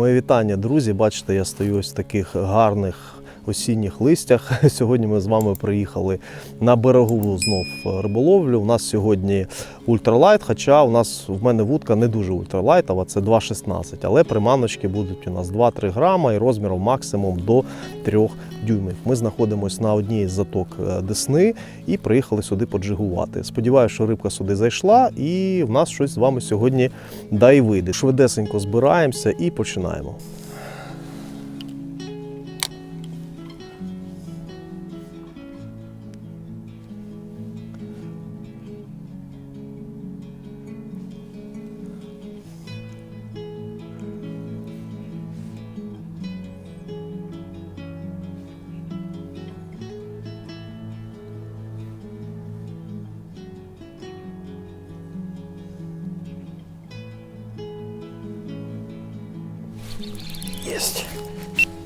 Моє вітання, друзі. Бачите, я стою ось в таких гарних осінніх листях. Сьогодні ми з вами приїхали на берегову знов риболовлю. У нас сьогодні ультралайт, хоча у нас в мене вудка не дуже ультралайтова, це 2,16, але приманочки будуть у нас 2-3 грама і розміром максимум до 3 дюймів. Ми знаходимося на одній з заток е, Десни і приїхали сюди поджигувати. Сподіваюся, що рибка сюди зайшла, і в нас щось з вами сьогодні да і вийде. Швидесенько збираємося і починаємо.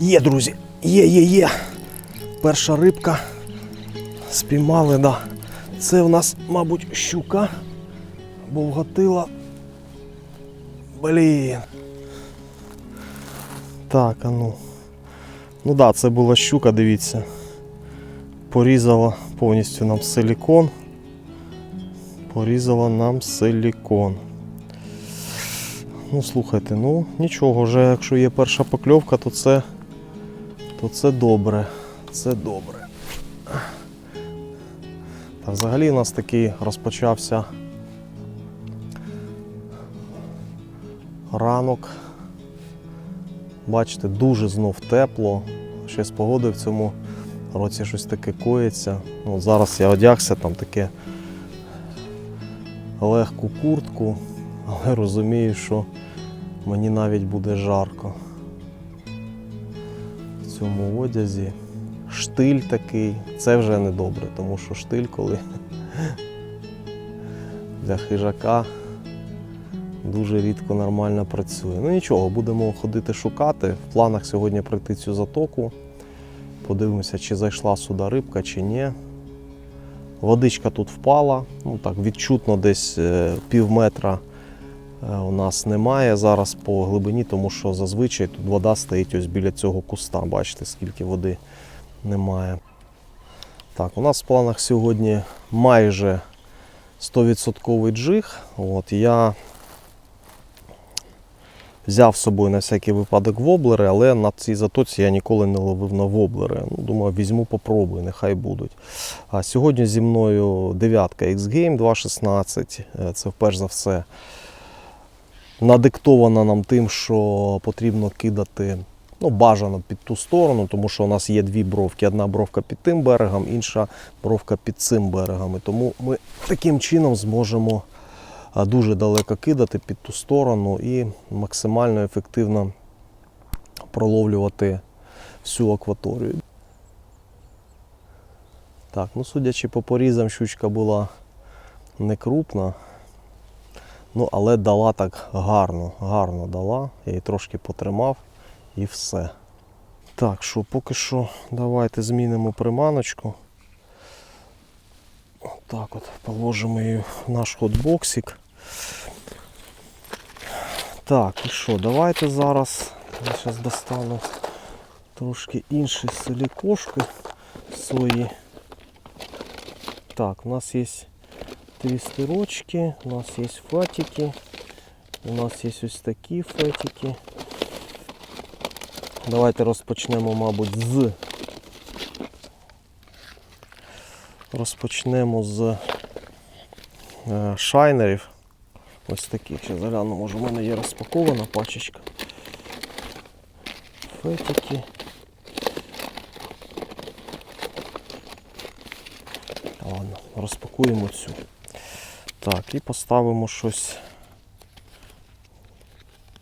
Є, друзі. Є, є, є. Перша рибка. Спіймали, да. Це в нас, мабуть, щука. Бовгатила. Блін. Так, а ну. Ну да, це була щука, дивіться. Порізала повністю нам силікон. Порізала нам силікон. Ну, слухайте, ну нічого, вже якщо є перша покльовка, то це, то це добре. Це добре. Та взагалі у нас такий розпочався ранок. Бачите, дуже знов тепло. Ще з погодою в цьому році щось таке коїться. Ну, от зараз я одягся, там таке легку куртку, але розумію, що мені навіть буде жарко цьому одязі. Штиль такий, це вже не добре, тому що штиль, коли для хижака дуже рідко нормально працює. Ну нічого, будемо ходити шукати. В планах сьогодні пройти цю затоку. Подивимося, чи зайшла сюди рибка, чи ні. Водичка тут впала, ну так, відчутно десь е, пів метра у нас немає зараз по глибині, тому що зазвичай тут вода стоїть ось біля цього куста. Бачите, скільки води немає. Так, у нас в планах сьогодні майже 100% джиг. От, я взяв з собою на всякий випадок воблери, але на цій затоці я ніколи не ловив на воблери. Ну, думаю, візьму, попробую, нехай будуть. А сьогодні зі мною дев'ятка X-Game 2.16. Е, Це вперше за все надиктовано нам тим, що потрібно кидати ну, бажано під ту сторону, тому що у нас є дві бровки. Одна бровка під тим берегом, інша бровка під цим берегом. І тому ми таким чином зможемо дуже далеко кидати під ту сторону і максимально ефективно проловлювати всю акваторію. Так, ну судячи по порізам, щучка була не крупна. Ну, але дала так гарно, гарно дала. Я її трошки потримав і все. Так, що поки що давайте змінимо приманочку. Так от, положимо її в наш хотбоксик. Так, і що, давайте зараз. Я зараз достану трошки інші силікошки свої. Так, у нас є твістерочки, у нас є фатики, у нас є ось такі фатики. Давайте розпочнемо, мабуть, з. Розпочнемо з е, шайнерів. Ось таких. Ще загляну, може в мене є розпакована пачечка. Фетики. Ладно, розпакуємо цю. Так, і поставимо щось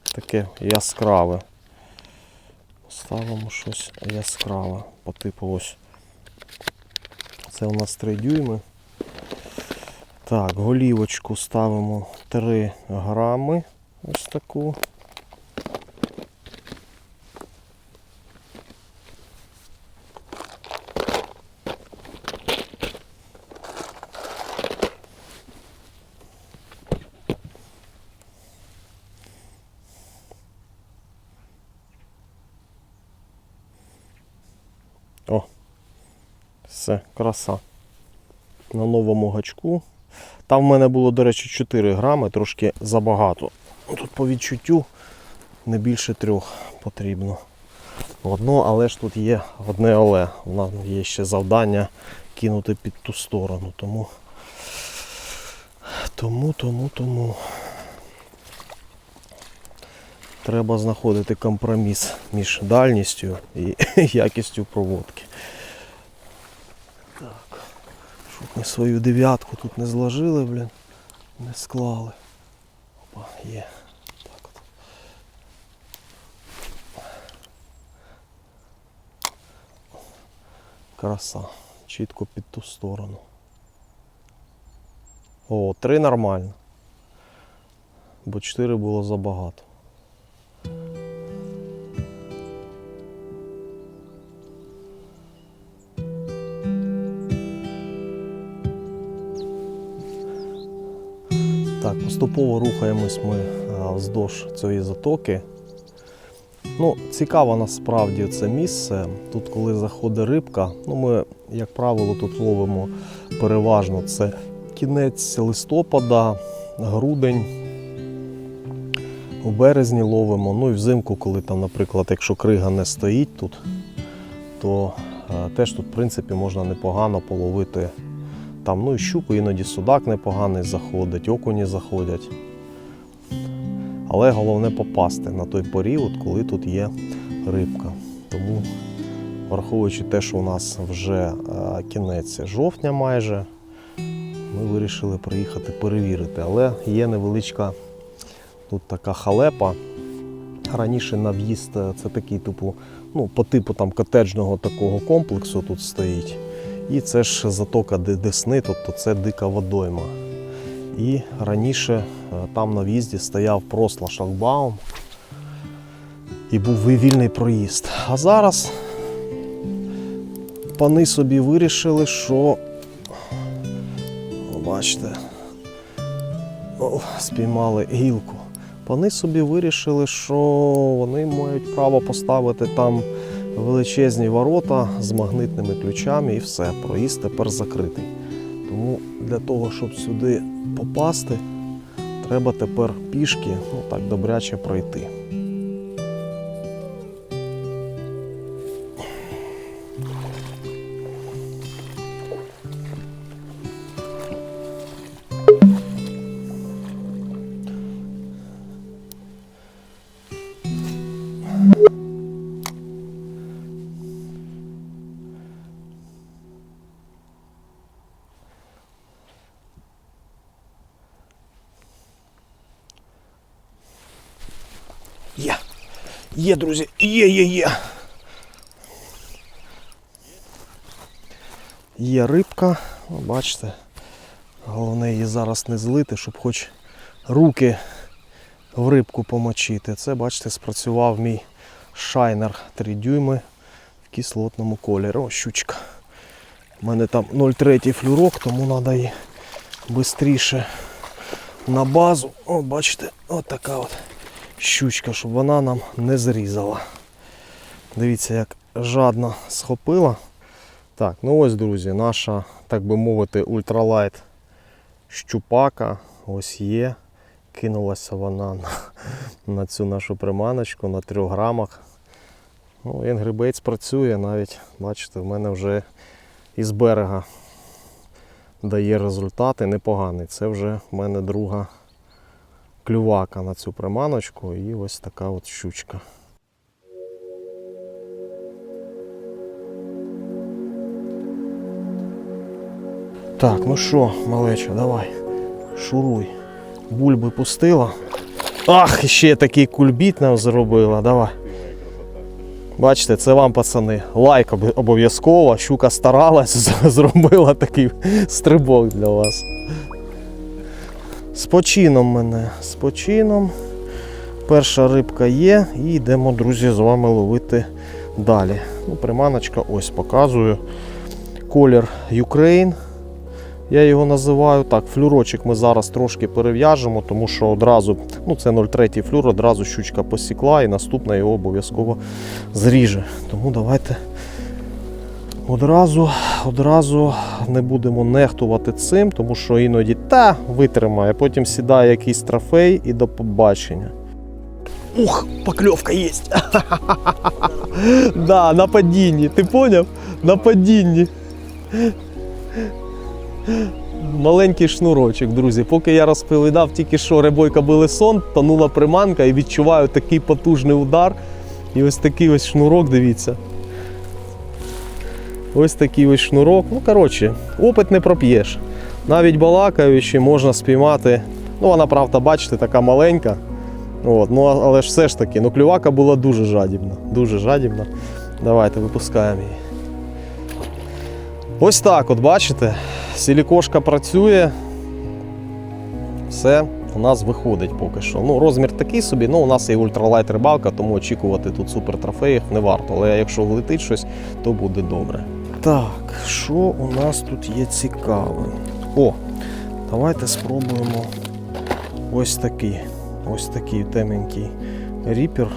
таке яскраве. Поставимо щось яскраве по типу ось. Це у нас 3 дюйми. Так, голівочку ставимо 3 грами. Ось таку. Все, краса. На новому гачку. Там в мене було, до речі, 4 грами, трошки забагато. Ну, Тут по відчуттю не більше трьох потрібно. Одно, але ж тут є одне але. У нас є ще завдання кинути під ту сторону. Тому, тому, тому, тому. Треба знаходити компроміс між дальністю і якістю проводки. Так. Щоб ми свою дев'ятку тут не зложили, блін, не склали. Опа, є. Так от. Краса. Чітко під ту сторону. О, три нормально. Бо чотири було забагато. Поступово рухаємось ми вздовж цієї затоки. Ну, цікаво насправді це місце. Тут, коли заходить рибка, ну ми, як правило, тут ловимо переважно це кінець листопада, грудень. У березні ловимо. Ну і взимку, коли там, наприклад, якщо крига не стоїть тут, то е, теж тут, в принципі, можна непогано половити там, ну і щуку, іноді судак непоганий заходить, окуні заходять. Але головне попасти на той період, коли тут є рибка. Тому, враховуючи те, що у нас вже е, кінець жовтня майже, ми вирішили приїхати перевірити. Але є невеличка тут така халепа. Раніше на в'їзд е, це такий типу, ну, по типу там котеджного такого комплексу тут стоїть. І це ж затока Десни, тобто це дика водойма. І раніше е, там на в'їзді стояв просто шлагбаум і був вільний проїзд. А зараз пани собі вирішили, що бачите, о, спіймали гілку. Пани собі вирішили, що вони мають право поставити там величезні ворота з магнитними ключами і все, проїзд тепер закритий. Тому для того, щоб сюди попасти, треба тепер пішки ну, так добряче пройти. Є, друзі, є, є, є. Є рибка, О, бачите. Головне її зараз не злити, щоб хоч руки в рибку помочити. Це, бачите, спрацював мій шайнер 3 дюйми в кислотному кольорі. О, щучка. У мене там 0,3 флюрок, тому треба її швидше на базу. О, бачите, от така от щучка, щоб вона нам не зрізала. Дивіться, як жадно схопила. Так, ну ось, друзі, наша, так би мовити, ультралайт щупака. Ось є. Кинулася вона на, на цю нашу приманочку на 3 грамах. Ну, він грибець працює навіть, бачите, в мене вже із берега дає результати непоганий. Це вже в мене друга клювака на цю приманочку і ось така от щучка. Так, ну що, малеча, давай, шуруй. Бульби пустила. Ах, ще такий кульбіт нам зробила, давай. Бачите, це вам, пацани, лайк обов'язково. Щука старалась, зробила такий стрибок для вас. З почином мене, з почином. Перша рибка є і йдемо, друзі, з вами ловити далі. Ну, приманочка ось показую. Колір Ukraine. Я його називаю так. Флюрочок ми зараз трошки перев'яжемо, тому що одразу, ну це 0,3 флюр, одразу щучка посікла і наступна його обов'язково зріже. Тому давайте одразу одразу не будемо нехтувати цим, тому що іноді та витримає, потім сідає якийсь трофей і до побачення. Ух, покльовка є. да, на падінні. Ти поняв? На падінні. Маленький шнурочок, друзі. Поки я розповідав, тільки що рибойка Белесон, тонула приманка і відчуваю такий потужний удар. І ось такий ось шнурок, дивіться. Ось такий ось шнурок. Ну, коротше, опит не проп'єш. Навіть балакаючи, можна спіймати. Ну, вона, правда, бачите, така маленька. От, ну, але ж все ж таки, ну, клювака була дуже жадібна. Дуже жадібна. Давайте випускаємо її. Ось так, от бачите, сілікошка працює. Все у нас виходить поки що. Ну, розмір такий собі, ну у нас є ультралайт рибалка, тому очікувати тут супер трофеїв не варто. Але якщо влетить щось, то буде добре. Так, що у нас тут є цікаве? О, давайте спробуємо ось такий. Ось такий темненький ріпер.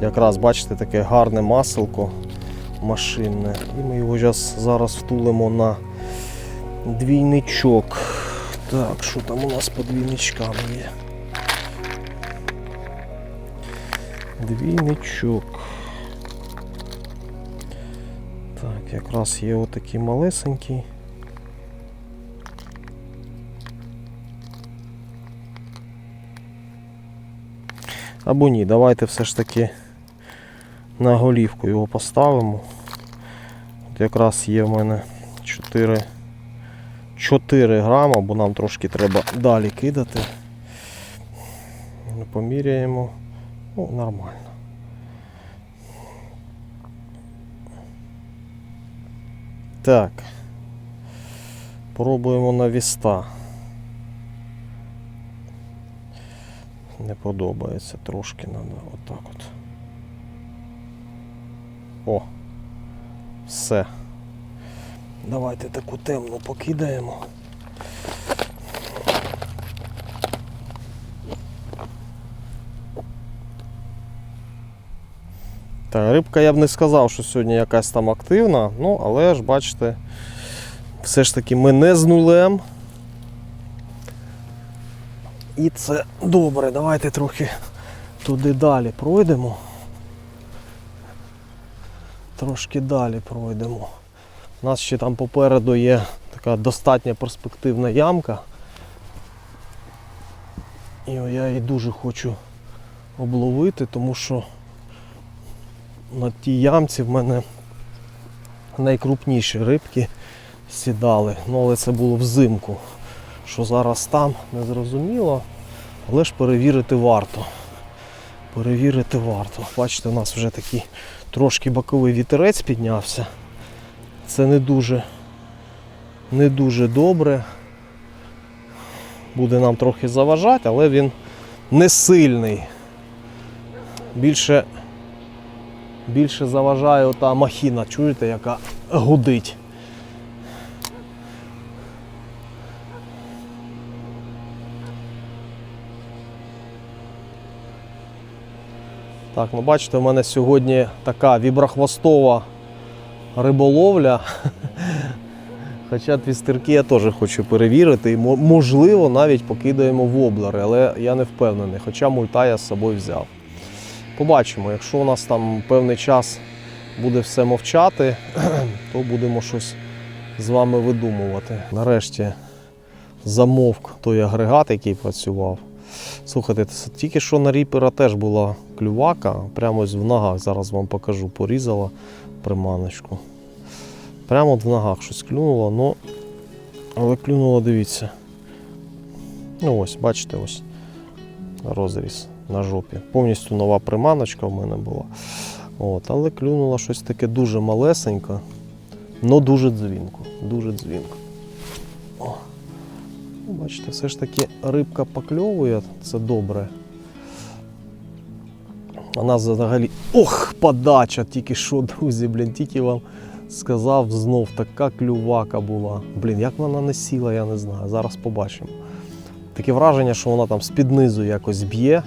Якраз бачите таке гарне маселко машинне. І ми його зараз, зараз втулимо на двійничок. Так, що там у нас по двійничкам є? Двійничок. Якраз є отакий малесенький. Або ні, давайте все ж таки на голівку його поставимо. От якраз є в мене 4, 4 грама, бо нам трошки треба далі кидати. Поміряємо. Ну, нормально. Так. Пробуємо на віста. Не подобається трошки надо отак от. О, все. Давайте таку темну покидаємо. Так, рибка я б не сказав, що сьогодні якась там активна, ну, але ж бачите, все ж таки ми не з нулем. І це добре. Давайте трохи туди далі пройдемо. Трошки далі пройдемо. У нас ще там попереду є така достатньо перспективна ямка. І я її дуже хочу обловити, тому що на тій ямці в мене найкрупніші рибки сідали. Ну, але це було взимку. Що зараз там, не зрозуміло, але ж перевірити варто. Перевірити варто. Бачите, у нас вже такий трошки боковий вітерець піднявся. Це не дуже, не дуже добре. Буде нам трохи заважати, але він не сильний. Більше, більше заважає ота махіна, чуєте, яка гудить. Так, ну бачите, у мене сьогодні така віброхвостова риболовля. Хоча твістерки я теж хочу перевірити. І можливо навіть покидаємо воблери, але я не впевнений. Хоча мульта я з собою взяв. Побачимо, якщо у нас там певний час буде все мовчати, то будемо щось з вами видумувати. Нарешті замовк той агрегат, який працював. Слухайте, тільки що на ріпера теж була клювака, прямо ось в ногах, зараз вам покажу, порізала приманочку. Прямо от в ногах щось клюнуло, ну, але клюнуло, дивіться. Ну ось, бачите, ось розріз на жопі. Повністю нова приманочка в мене була. От, але клюнуло щось таке дуже малесеньке, але дуже дзвінко. Дуже дзвінко. О. Бачите, все ж таки рибка покльовує, це добре. Нас взагалі. Ох, подача! Тільки що, друзі, блін, тільки вам сказав знов, така клювака була. Блін, як вона не сіла, я не знаю. Зараз побачимо. Таке враження, що вона там з-під низу якось б'є,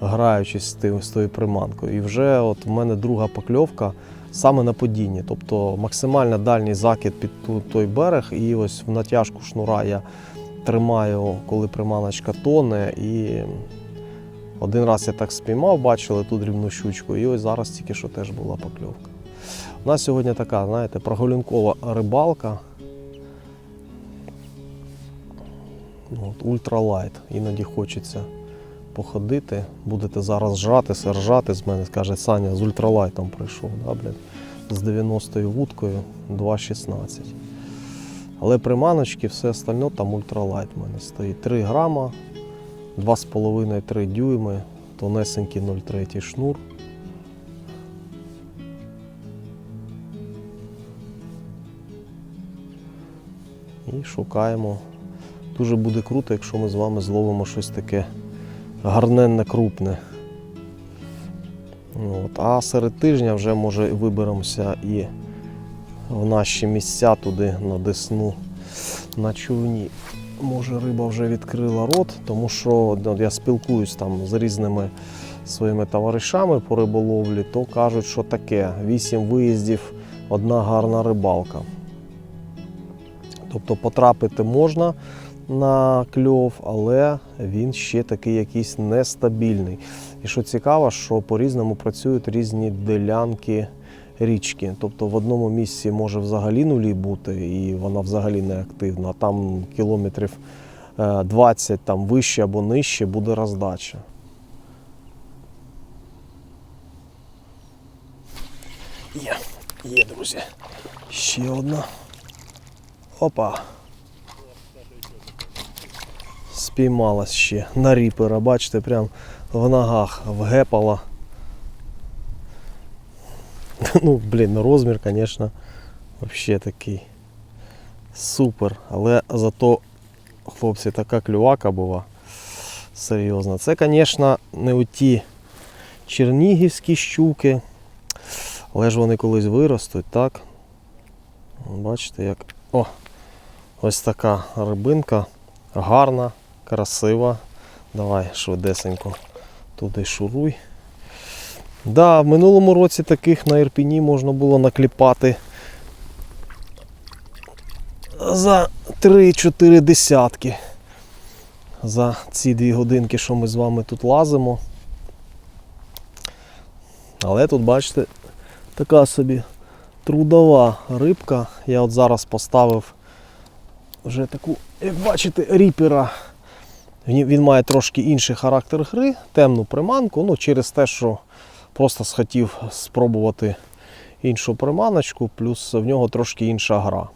граючись з тим- тою приманкою. І вже от в мене друга покльовка саме на падінні. Тобто максимально дальній закид під той берег, і ось в натяжку шнура я тримаю, коли приманочка тоне. І один раз я так спіймав, бачили тут дрібну щучку, і ось зараз тільки що теж була покльовка. У нас сьогодні така, знаєте, прогулянкова рибалка. Ультралайт. Іноді хочеться походити. Будете зараз жратися, ржати з мене, скаже Саня, з ультралайтом прийшов, да, з 90-ю вудкою 2,16. Але приманочки, все остальне там ультралайт в мене стоїть. 3 грама, 2,5-3 дюйми, тонесенький 0,3 шнур. І шукаємо. Дуже буде круто, якщо ми з вами зловимо щось таке гарненне, крупне. От. А серед тижня вже може виберемося і в наші місця туди на Десну на човні. Може риба вже відкрила рот, тому що ну, я спілкуюсь там з різними своїми товаришами по риболовлі, то кажуть, що таке: вісім виїздів, одна гарна рибалка. Тобто потрапити можна на кльов, але він ще такий якийсь нестабільний. І що цікаво, що по-різному працюють різні ділянки річки. Тобто в одному місці може взагалі нулі бути, і вона взагалі не активна, а там кілометрів е, 20 там вище або нижче буде роздача. Є, є, друзі. Ще одна. Опа. Спіймалась ще на ріпера, бачите, прям в ногах вгепала. Ну, блін, розмір, звісно, взагалі такий супер. Але зато, хлопці, така клювака була. Серйозно. Це, звісно, не оті чернігівські щуки. Але ж вони колись виростуть, так? Бачите, як. О! Ось така рибинка. Гарна, красива. Давай швидесенько туди шуруй. Да, в минулому році таких на Ірпіні можна було накліпати за 3-4 десятки. За ці дві годинки, що ми з вами тут лазимо. Але тут, бачите, така собі трудова рибка. Я от зараз поставив вже таку, як бачите, ріпера. Він має трошки інший характер гри, темну приманку, ну через те, що просто схотів спробувати іншу приманочку, плюс в нього трошки інша гра.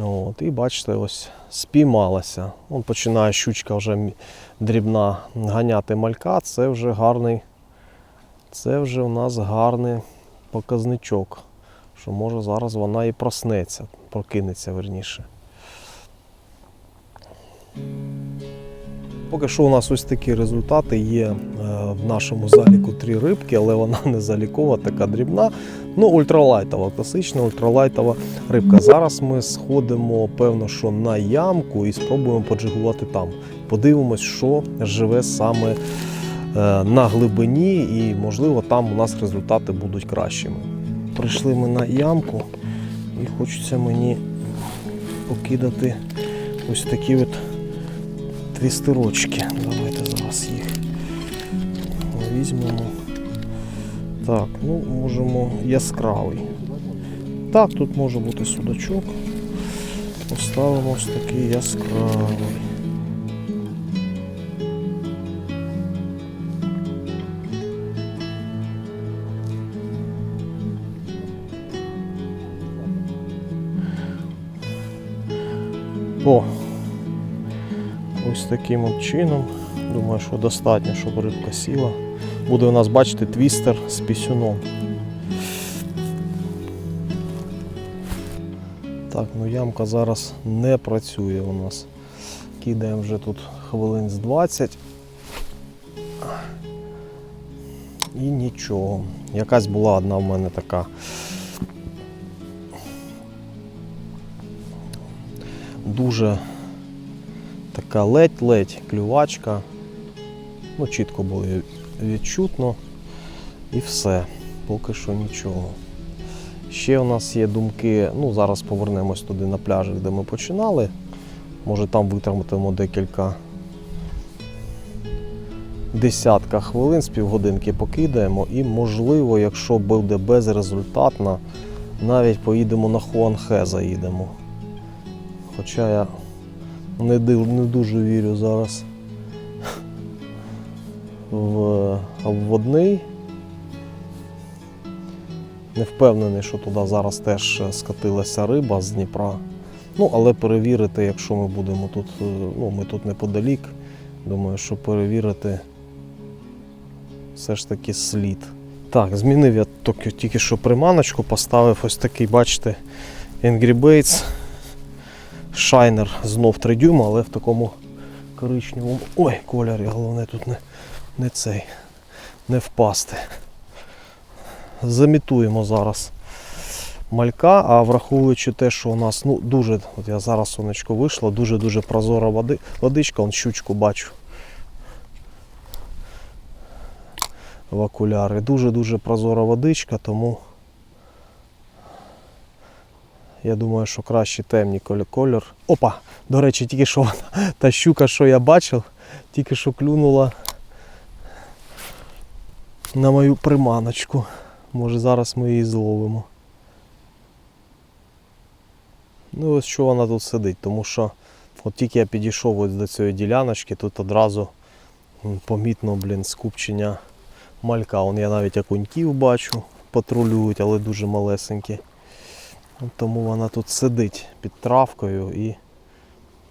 От, і бачите, ось спіймалася. Он починає щучка вже дрібна ганяти малька. Це вже гарний, це вже у нас гарний показничок. Що може зараз вона і проснеться, прокинеться верніше. Поки що у нас ось такі результати є е, в нашому заліку три рибки, але вона не залікова, така дрібна. Ну, ультралайтова, класична ультралайтова рибка. Зараз ми сходимо, певно, що на ямку і спробуємо поджигувати там. Подивимось, що живе саме е, на глибині, і можливо там у нас результати будуть кращими. Прийшли ми на ямку і хочеться мені покидати ось такі от твістерочки. Давайте зараз їх візьмемо. Так, ну можемо яскравий. Так, тут може бути судачок. Поставимо ось такий яскравий. О, таким чином. Думаю, що достатньо, щоб рибка сіла. Буде у нас, бачите, твістер з пісюном. Так, ну ямка зараз не працює у нас. Кидаємо вже тут хвилин з 20. І нічого. Якась була одна в мене така. Дуже така ледь-ледь клювачка. Ну, чітко було відчутно. І все. Поки що нічого. Ще у нас є думки, ну зараз повернемось туди на пляжик, де ми починали. Може там витратимо декілька десятка хвилин, з півгодинки покидаємо і, можливо, якщо буде безрезультатно, навіть поїдемо на Хуанхе заїдемо. Хоча я не, не дуже вірю зараз в обводний. Не впевнений, що туди зараз теж скатилася риба з Дніпра. Ну, але перевірити, якщо ми будемо тут, е, ну, ми тут неподалік, думаю, що перевірити все ж таки слід. Так, змінив я тільки, що приманочку, поставив ось такий, бачите, Angry Baits. Шайнер знов 3 дюйма, але в такому коричневому. Ой, кольорі, головне тут не, не цей, не впасти. Замітуємо зараз малька, а враховуючи те, що у нас ну, дуже, от я зараз сонечко вийшло, дуже-дуже прозора води, водичка, он щучку бачу. В окуляри. Дуже-дуже прозора водичка, тому я думаю, що краще темний коль- кольор. Опа! До речі, тільки що та щука, що я бачив, тільки що клюнула на мою приманочку. Може зараз ми її зловимо. Ну ось що вона тут сидить, тому що от тільки я підійшов ось до цієї діляночки, тут одразу помітно, блін, скупчення малька. Вон я навіть окуньків бачу, патрулюють, але дуже малесенькі. Тому вона тут сидить під травкою і,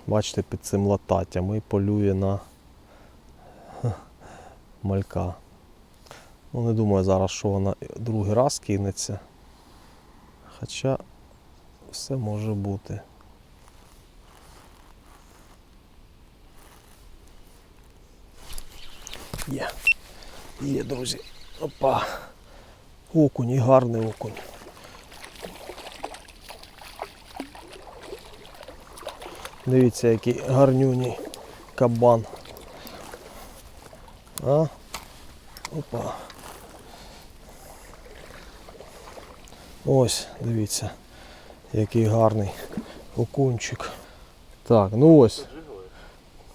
бачите, під цим лататтям і полює на малька. Ну, не думаю зараз, що вона другий раз кинеться. Хоча все може бути. Є. Є, друзі. Опа. Окунь, і гарний окунь. Дивіться, який гарнюній кабан. А? Опа. Ось, дивіться, який гарний окунчик. Так, ну ось.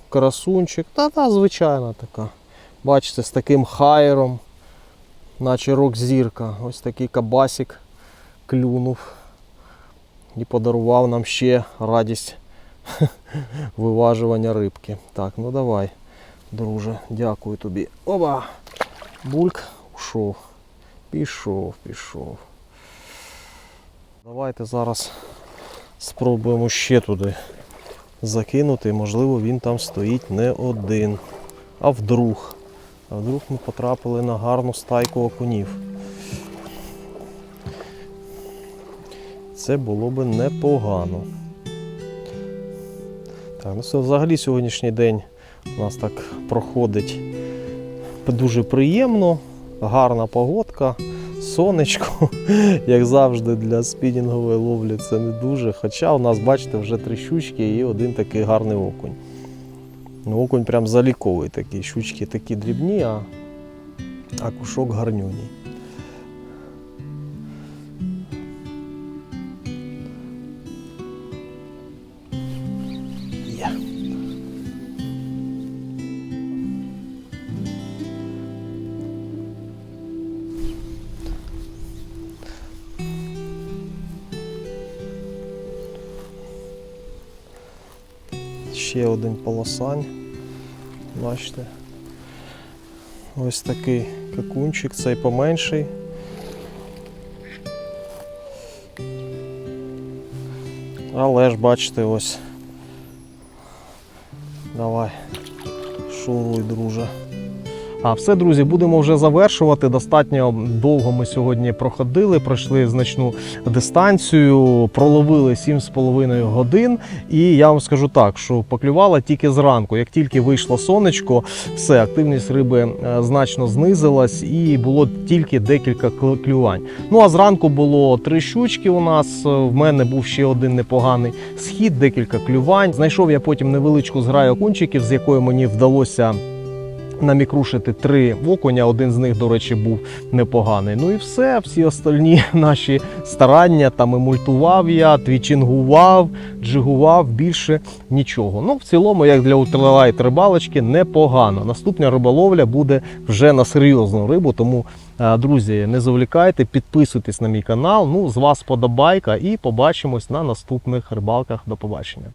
Красунчик. Та-та, звичайна така. Бачите, з таким хайером, наче рок-зірка. Ось такий кабасик клюнув і подарував нам ще радість виважування рибки. Так, ну давай, друже, дякую тобі. Оба! Бульк ушов. Пішов, пішов. Давайте зараз спробуємо ще туди закинути. Можливо, він там стоїть не один. А вдруг. А вдруг ми потрапили на гарну стайку окунів. Це було би непогано. Так, ну взагалі сьогоднішній день у нас так проходить дуже приємно, гарна погодка, сонечко, як завжди, для спінінгової ловлі це не дуже. Хоча у нас, бачите, вже три щучки і один такий гарний окунь. Ну, окунь прям заліковий такий. Щучки такі дрібні, а, а кушок гарнюній. Ще один полосань. Бачите. Ось такий какунчик, цей поменший. Але ж бачите, ось. Давай. Шуруй, друже. А все, друзі, будемо вже завершувати. Достатньо довго ми сьогодні проходили, пройшли значну дистанцію, проловили 7,5 годин. І я вам скажу так, що поклювала тільки зранку. Як тільки вийшло сонечко, все, активність риби е, значно знизилась і було тільки декілька кл- клювань. Ну а зранку було три щучки у нас. е, В мене був ще один непоганий схід, декілька клювань. Знайшов я потім невеличку зграю окунчиків, з якою мені вдалося намікрушити три окуня. Один з них, до речі, був непоганий. Ну і все, всі остальні наші старання там і мультував я, твічингував, джигував, більше нічого. Ну, в цілому, як для ультралайт рибалочки, непогано. Наступна риболовля буде вже на серйозну рибу, тому. е, Друзі, не завлікайте, підписуйтесь на мій канал. Ну, з вас подобайка і побачимось на наступних рибалках. До побачення.